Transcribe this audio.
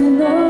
No.